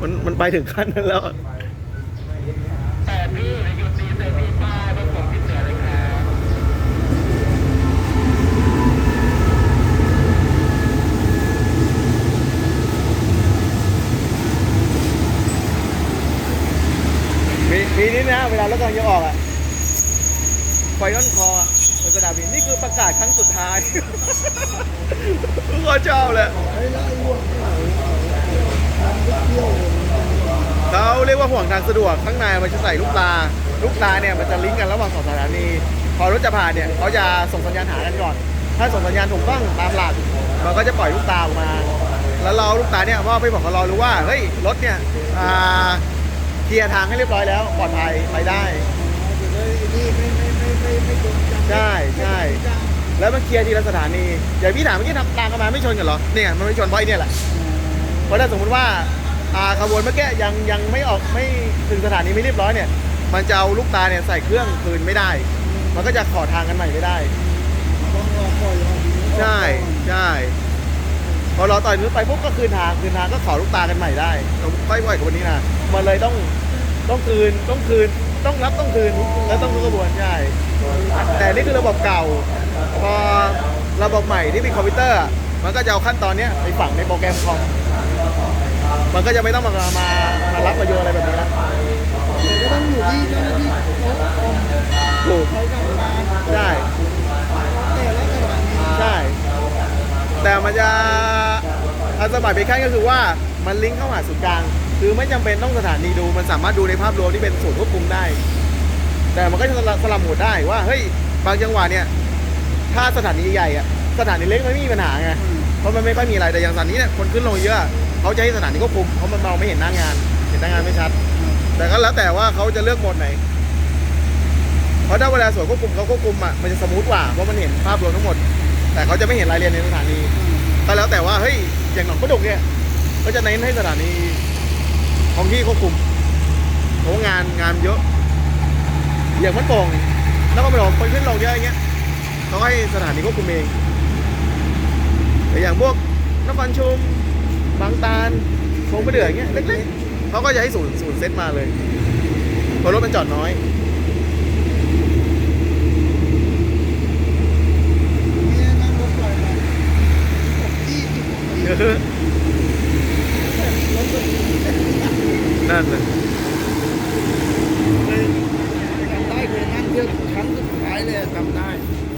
มันมันไปถึงขั้นนั้นแล้วแต่พี่หยุดตีเสร็จพี่ป้ายรถผมที่เหนือเลยครับมีมีนี่นะ เวลารถกำลังจะออกอะไฟย้อนคออะบนสนามบินนี่คือประกาศครั้งสุดท้ายทุกคนชอบเลย เขาเรียกว่าห่วงทางสะดวกข้างในมันจะใส่ลูกตา ลูกตาเนี่ยมันจะลิงก์กันระหว่างสองสถานี พอรถจะผ่านเนี่ยเขาจะส่งสัญญาณหากันก่อน ถ้าส่งสัญญาณถูกต้องตามหลักมันก็จะปล่อยลูกตาออกมา แล้วเราเอลูกตาเนี่ยมอบให้บอกกับเรารู้ว่าเฮ้ยรถเนี่ยเคลียร์ทางให้เรียบร้อยแล้วปลอดภัยไปได้ใช่ใช่แล้วมันเคลียร์ทีละสถานีอย่างพี่ถามเมื่อกี้ทำตามกันมาไม่ชนกันเหรอเนี่ยมันไม่ชนเพราะไอ้เนี่ยแหละเพราะถ้าสมมติว่า อ่าขบวนเมื่อกี้ยังยังไม่ออกไม่ถึงสถานีไม่เรียบร้อยเนี่ย มันจะเอาลูกตาเนี่ยใส่เครื่องคืนไม่ได้ มันก็จะขอทางกันใหม่ไม่ได้ใช่ใช่พอเราต่อยนู้นไปปุ๊บก็คืนทางคืนทางก็ขอลูกตากันใหม่ได้เราไม่ไหวกับวันนี้นะมันเลยต้องต้องคืนต้องคืนต้องรับต้องคืนแล้วต้องรู้กระบวนใช่แต่นี่คือระบบเก่า พอระบบใหม่ที่มีคอมพิวเตอร์ มันก็จะเอาขั้นตอนเนี้ยไปฝังในโปรแกรมคอม มันก็จะไม่ต้องมามามารับประโยชน์อะไรแบบนี้แล้วก็ต้องอยู่ที่เจ้าหน้าที่เขาถูกใช้กรรมการใช่แต่ละสถานีใช่ แต่มันจะอันสมัยเป็นขั้นก็คือว่ามันลิงก์เข้าหาศูนย์กลาง คือไม่จำเป็นต้องสถานีดู มันสามารถดูในภาพรวมที่เป็นศูนย์ควบคุมได้ แต่มันก็จะสลับหมดได้ว่าเฮ้ยบางจังหวะเนี่ย ถ้าสถานีใหญ่อะสถานีเล็กมันไม่มีปัญหาไงเพราะมันไม่ค่อยมีอะไรแต่อย่างสถานีเนี่ยคนขึ้นลงเยอะ เขาจะให้สถานีควบคุมเพราะมันเมองไม่เห็นหน้างาน เห็นหน้างานไม่ชัด แต่ก็แล้วแต่ว่าเขาจะเลือกโหมดไหน เพราะถ้าเวลาสวนควบคุมเขาควบคุมอะมันจะสมูทกว่าเพราะมันเห็นภาพรวมทั้งหมด แต่เขาจะไม่เห็นรายละเอียดในสถานีก็แล้วแต่ว่าเฮ้ยอย่างหนองประดกเนี่ยก็จะเน้นให้สถานีท้องที่ควบคุมเพราะงานงานเยอะอย่างมันโป่งแล้วก็มาลองคนขึ้นลองเยอะอย่างเงี้ยเขาให้สถานีควบคุมเองแต่อย่างพวกนครชุม บางตาลโค้งไปเดือยอย่างเงี้ยเล็กๆเขาก็จะให้ศูนย์ศูนย์เซตมาเลยเพราะรถมันจอดน้อยเนี่ยนั่งรถปล่อยมายี่สิบ นั่นเลย